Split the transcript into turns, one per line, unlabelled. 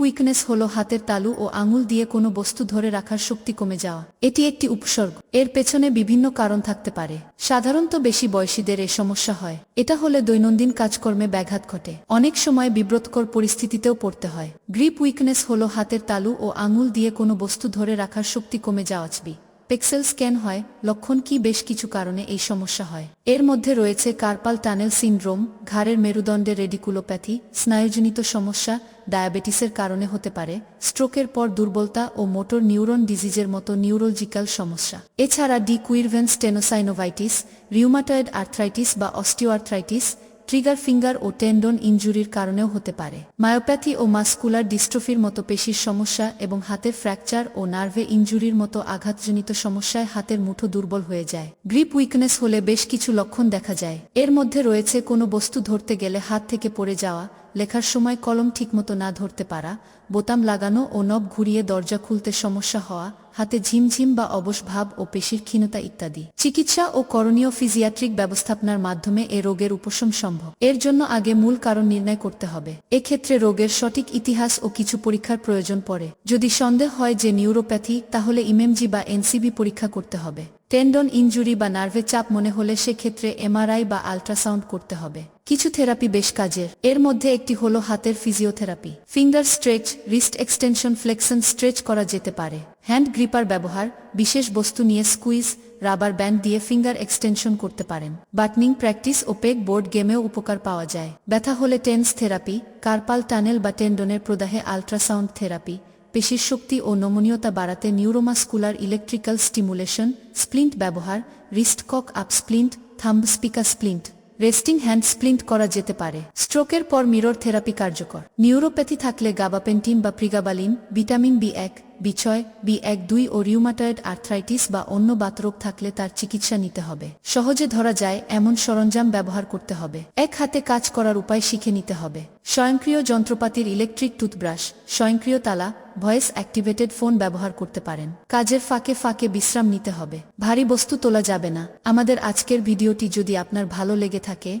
Weakness হল হাতের তালু ও আঙুল দিয়ে কোনো বস্তু ধরে রাখার শক্তি কমে যাওয়া। এটি একটি উপসর্গ। এর পেছনে বিভিন্ন কারণ থাকতে পারে। সাধারণত বেশি বয়সীদের এ সমস্যা হয়। এটা হলে দৈনন্দিন কাজকর্মে ব্যাঘাত ঘটে। অনেক সময় বিব্রতকর পরিস্থিতিতেও পড়তে হয়। গ্রিপ উইকনেস হল হাতের তালু ও আঙুল দিয়ে কোনো বস্তু ধরে রাখার শক্তি কমে যাওয়া ছবি। পেক্সেল স্ক্যান হয়। লক্ষণ কি বেশ কিছু কারণে এই সমস্যা হয়। এর মধ্যে রয়েছে কার্পাল টানেল সিনড্রোম, ঘাড়ের মেরুদণ্ডে রেডিকুলোপ্যাথি, স্নায়ুজনিত সমস্যা ডায়াবেটিসের কারণে হতে পারে স্ট্রোকের পর দুর্বলতা ও মোটর নিউরন ডিজিজের মতো নিউরোলজিক্যাল সমস্যা। এছাড়া de Quervain tenosynovitis rheumatoid arthritis বা অস্টিওআর্থ্রাইটিস, ট্রিগার ফিঙ্গার ও টেন্ডন ইঞ্জুরির কারণেও হতে পারে। মায়োপ্যাথি ও মাস্কুলার ডিস্ট্রফির মতো পেশির সমস্যা এবং হাতের ফ্র্যাকচার ও নার্ভে ইনজুরির মতো আঘাতজনিত সমস্যায় হাতের মুঠো দুর্বল হয়ে যায়। গ্রিপ উইকনেস হলে বেশ কিছু লক্ষণ দেখা যায়। এর মধ্যে রয়েছে কোনো বস্তু ধরতে গেলে হাত থেকে পড়ে যাওয়া লেখার সময় কলম ঠিকমতো না ধরতে পারা, বোতাম লাগানো ও নব ঘুরিয়ে দরজা খুলতে সমস্যা হওয়া হাতে ঝিমঝিম বা অবশ ভাব ও পেশির ক্ষীণতা ইত্যাদি। চিকিৎসা ও করণীয় ফিজিয়াট্রিক ব্যবস্থাপনার মাধ্যমে এ রোগের উপশম সম্ভব। এর জন্য আগে মূল কারণ নির্ণয় করতে হবে। এক্ষেত্রে রোগের সঠিক ইতিহাস ও কিছু পরীক্ষার প্রয়োজন পড়ে। যদি সন্দেহ হয় যে নিউরোপ্যাথি, তাহলে ইমেমজি বা এনসিবি পরীক্ষা করতে হবে। টেন্ডন ইনজুরি বা নার্ভে চাপ মনে হলে সেক্ষেত্রে এমআরআই বা আল্ট্রাসাউন্ড করতে হবে। কিছু থেরাপি বেশ কাজের। এর মধ্যে একটি হলো হাতের physiotherapy. Finger stretch, wrist extension, flexion stretch করা যেতে পারে। হ্যান্ড গ্রিপার ব্যবহার, বিশেষ বস্তু নিয়ে স্কুইজ, রাবার ব্যান্ড দিয়ে ফিঙ্গার এক্সটেনশন করতে পারেন। বাটনিং প্র্যাকটিস ও পেক বোর্ড গেমেও উপকার পাওয়া যায়। ব্যথা হলে টেন্স থেরাপি, কার্পাল টানেল বা টেন্ডনের প্রদাহে আল্ট্রাসাউন্ড থেরাপি, পেশির শক্তি ও নমনীয়তা বাড়াতে নিউরোমাস্কুলার ইলেকট্রিক্যাল স্টিমুলেশন, স্প্লিন্ট ব্যবহার wrist cock up splint thumb spica splint resting hand splint করা যেতে পারে। স্ট্রোকের পর মিরর থেরাপি কার্যকর। নিউরোপ্যাথি থাকলে গাবাপেন্টিন বা প্রিগাবালিন ভিটামিন বি এক বি ছয় বি এক দুই ও রিউমাটয়েড আর্থ্রাইটিস বা অন্য বাতরোগ থাকলে তার চিকিৎসা নিতে হবে। সহজে ধরা যায়, এমন সরঞ্জাম ব্যবহার করতে হবে। এক হাতে কাজ করার উপায় শিখে নিতে হবে। স্বয়ংক্রিয় যন্ত্রপাতির ইলেকট্রিক টুথব্রাশ, স্বয়ংক্রিয় তালা, ভয়েস অ্যাক্টিভেটেড ফোন ব্যবহার করতে পারেন। কাজের ফাঁকে ফাঁকে বিশ্রাম নিতে হবে। ভারী বস্তু তোলা যাবে না। আমাদের আজকের ভিডিওটি যদি আপনার ভালো লেগে থাকে